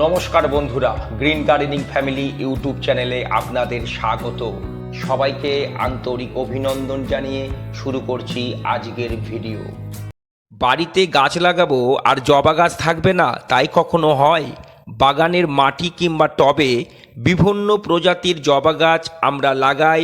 নমস্কার বন্ধুরা, green gardening family YouTube চ্যানেলে আপনাদের স্বাগত। সবাইকে আন্তরিক অভিনন্দন জানিয়ে শুরু করছি আজকের ভিডিও। বাড়িতে গাছ লাগাবো আর জবা গাছ থাকবে না, তাই কখনো হয়? বাগানের মাটি কিংবা টবে বিভিন্ন প্রজাতির জবা গাছ আমরা লাগাই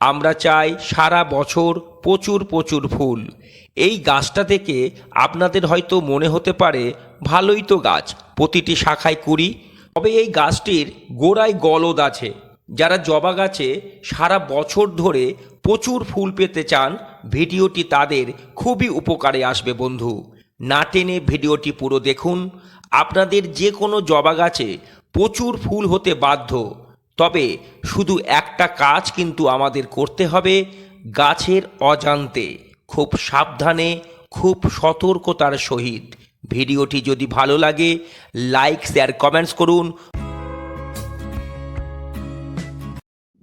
আমরা চাই সারা বছর প্রচুর প্রচুর ফুল। এই গাছটা থেকে আপনাদের হয়তো মনে হতে পারে, ভালোই তো গাছ, প্রতিটি শাখায় কুড়ি। তবে এই গাছটির গোড়ায় গলদ আছে। যারা জবা গাছে সারা বছর ধরে প্রচুর ফুল পেতে চান, ভিডিওটি তাদের খুবই উপকারে আসবে বন্ধু। না টেনে ভিডিওটি পুরো দেখুন। আপনাদের যে কোনো জবা গাছে প্রচুর ফুল হতে বাধ্য। তবে শুধু একটা কাজ কিন্তু আমাদের করতে হবে, গাছের অজান্তে। খুব সাবধানে, খুব সতর্কতার সহিত। ভিডিওটি যদি ভালো লাগে, লাইক, শেয়ার, কমেন্টস করুন।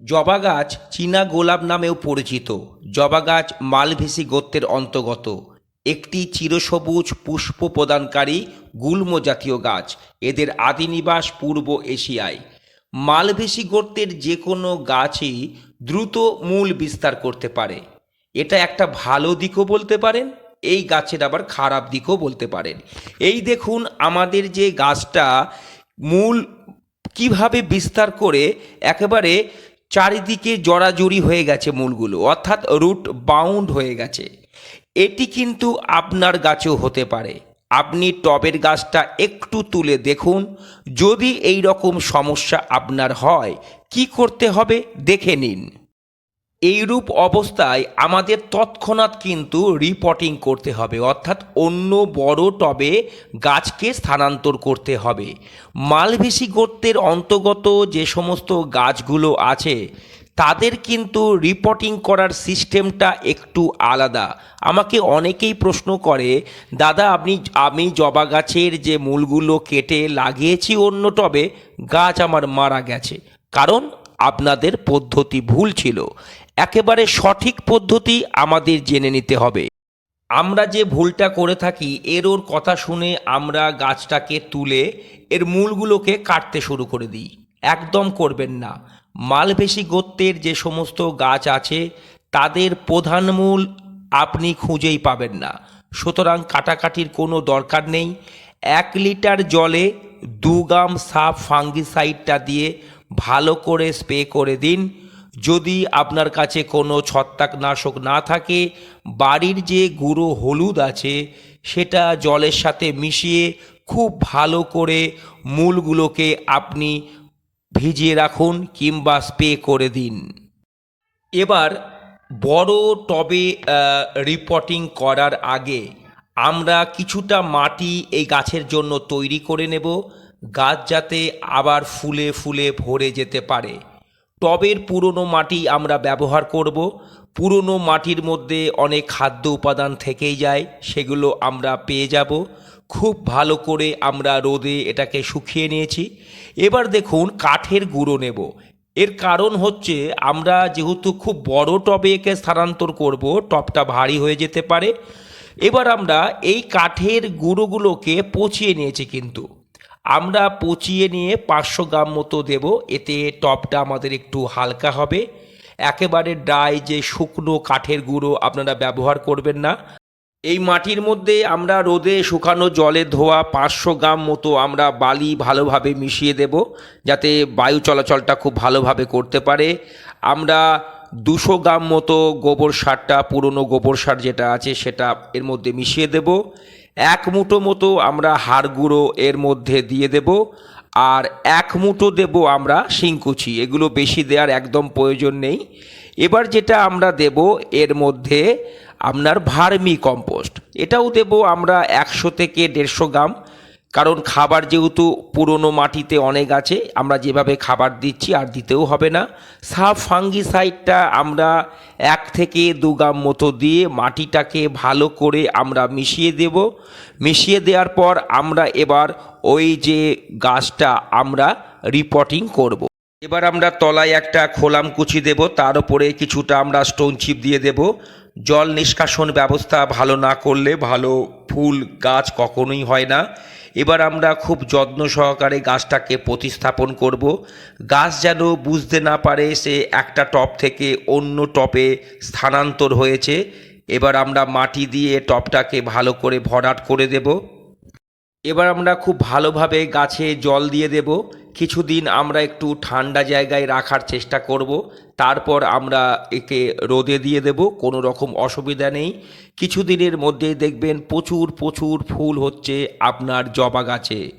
জবা গাছ চীনা গোলাপ নামেও পরিচিত। জবা গাছ মালভেসি গোত্রের অন্তর্গত। একটি চিরসবুজ পুষ্প প্রদানকারী গুল্ম জাতীয় গাছ। এদের আদি নিবাস পূর্ব এশিয়ায়। মালভেসি গোত্রের যে কোনো গাছই দ্রুত মূল বিস্তার করতে পারে। এটা একটা ভালো দিকও বলতে পারেন, এই গাছের আবার খারাপ দিকও বলতে পারেন। এই দেখুন আমাদের যে গাছটা মূল কীভাবে বিস্তার করে একেবারে চারিদিকে জড়াজড়ি হয়ে গেছে মূলগুলো, অর্থাৎ রুট বাউন্ড হয়ে গেছে। এটি কিন্তু আপনার গাছেও হতে পারে। আপনি টবের গাছটা একটু তুলে দেখুন। যদি এই রকম সমস্যা আপনার হয়, কি করতে হবে দেখে নিন। এইরূপ অবস্থায় আমাদের তৎক্ষণাৎ কিন্তু রিপোর্টিং করতে হবে, অর্থাৎ অন্য বড় টবে গাছকে স্থানান্তর করতে হবে। মালভেসি গোত্রের অন্তর্গত যে সমস্ত গাছগুলো আছে তাদের কিন্তু রিপোর্টিং করার সিস্টেমটা একটু আলাদা। আমাকে অনেকেই প্রশ্ন করে, দাদা, আপনি, আমি জবা গাছের যে মূলগুলো কেটে লাগিয়েছি অন্য টবে, গাছ আমার মারা গেছে। কারণ আপনাদের পদ্ধতি ভুল ছিল। একেবারে সঠিক পদ্ধতি আমাদের জেনে নিতে হবে। আমরা যে ভুলটা করে থাকি, এর ওর কথা শুনে আমরা গাছটাকে তুলে এর মূলগুলোকে কাটতে শুরু করে দিই। একদম করবেন না। মালবেশি গোত্রের যে সমস্ত গাছ আছে, তাদের প্রধান মূল আপনি খুঁজেই পাবেন না। সুতরাং কাটাকাটির কোনো দরকার নেই। এক লিটার জলে দু গ্রাম সাফ ফাঙ্গিসাইডটা দিয়ে ভালো করে স্প্রে করে দিন। যদি আপনার কাছে কোনো ছত্রাকনাশক না থাকে, বাড়ির যে গুঁড়ো হলুদ আছে, সেটা জলের সাথে মিশিয়ে খুব ভালো করে মূলগুলোকে আপনি ভিজিয়ে রাখুন কিংবা স্প্রে করে দিন। এবার বড় টবে রিপোর্টিং করার আগে আমরা কিছুটা মাটি এই গাছের জন্য তৈরি করে নেব। গাছ যাতে আবার ফুলে ফুলে ভরে যেতে পারে। টবের পুরনো মাটি আমরা ব্যবহার করব। পুরনো মাটির মধ্যে অনেক খাদ্য উপাদান থেকেই যায়, সেগুলো আমরা পেয়ে যাব। খুব ভালো করে আমরা রোদে এটাকে শুকিয়ে নিয়েছি। এবার দেখুন কাঠের গুঁড়ো নেব। এর কারণ হচ্ছে আমরা যেহেতু খুব বড় টবে একে স্থানান্তর করব, টবটা ভারী হয়ে যেতে পারে। এবার আমরা এই কাঠের গুঁড়োগুলোকে পচিয়ে নিয়েছি কিন্তু। আমরা পচিয়ে নিয়ে পাঁচশো গ্রাম মতো দেব, এতে টপটা আমাদের একটু হালকা হবে। একেবারে ড্রাই যে শুকনো কাঠের গুঁড়ো আপনারা ব্যবহার করবেন না। এই মাটির মধ্যে আমরা রোদে শুকানো জলে ধোয়া পাঁচশো গ্রাম মতো আমরা বালি ভালোভাবে মিশিয়ে দেব যাতে বায়ু চলাচলটা খুব ভালোভাবে করতে পারে। আমরা দুশো গ্রাম মতো গোবর সারটা, পুরনো গোবর সার যেটা আছে সেটা এর মধ্যে মিশিয়ে দেব। এক মুঠো মতো আমরা হাড় গুঁড়ো এর মধ্যে দিয়ে দেব আর এক মুঠো দেব আমরা শিংকুচি। এগুলো বেশি দেওয়ার একদম প্রয়োজন নেই। এবার যেটা আমরা দেব, এর মধ্যে আপনার ভার্মি কম্পোস্ট। এটাও দেব আমরা একশো থেকে দেড়শো গ্রাম, কারণ খাবার যেহেতু পুরনো মাটিতে অনেক আছে, আমরা যেভাবে খাবার দিচ্ছি আর দিতেও হবে না। সাব ফাঙ্গিসাইডটা আমরা এক থেকে দু গ্রাম মতো দিয়ে মাটিটাকে ভালো করে আমরা মিশিয়ে দেব। মিশিয়ে দেওয়ার পর আমরা এবার ওই যে গাছটা আমরা রিপোর্টিং করব। এবার আমরা তলায় একটা খোলাম কুচি দেব, তার উপরে কিছুটা আমরা স্টোন চিপ দিয়ে দেব। জল নিষ্কাশন ব্যবস্থা ভালো না করলে ভালো ফুল গাছ কখনোই হয় না। এবার আমরা খুব যত্ন সহকারে গাছটাকে প্রতিস্থাপন করব। গাছ যেন বুঝতে না পারে সে একটা টপ থেকে অন্য টপে স্থানান্তর হয়েছে। এবার আমরা মাটি দিয়ে টপটাকে ভালো করে ভরাট করে দেব। এবার আমরা খুব ভালোভাবে গাছে জল দিয়ে দেব। কিছুদিন আমরা একটু ঠান্ডা জায়গায় রাখার চেষ্টা করব, তারপর আমরা একে রোদে দিয়ে দেব, কোনো রকম অসুবিধা নেই। কিছুদিনের মধ্যে দেখবেন প্রচুর প্রচুর ফুল হচ্ছে আপনার জবা গাছে।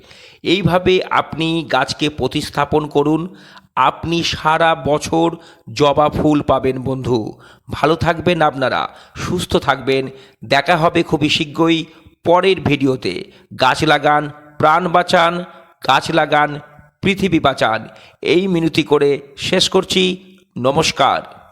এইভাবে আপনি গাছকে প্রতিস্থাপন করুন। আপনি সারা বছর জবা ফুল পাবেন বন্ধু। ভালো থাকবেন আপনারা, সুস্থ থাকবেন। দেখা হবে খুবই শীঘ্রই পরের ভিডিওতে। গাছ লাগান, প্রাণ বাঁচান, গাছ লাগান পৃথিবী বাঁচান। এই মিনতি করে শেষ করছি। নমস্কার।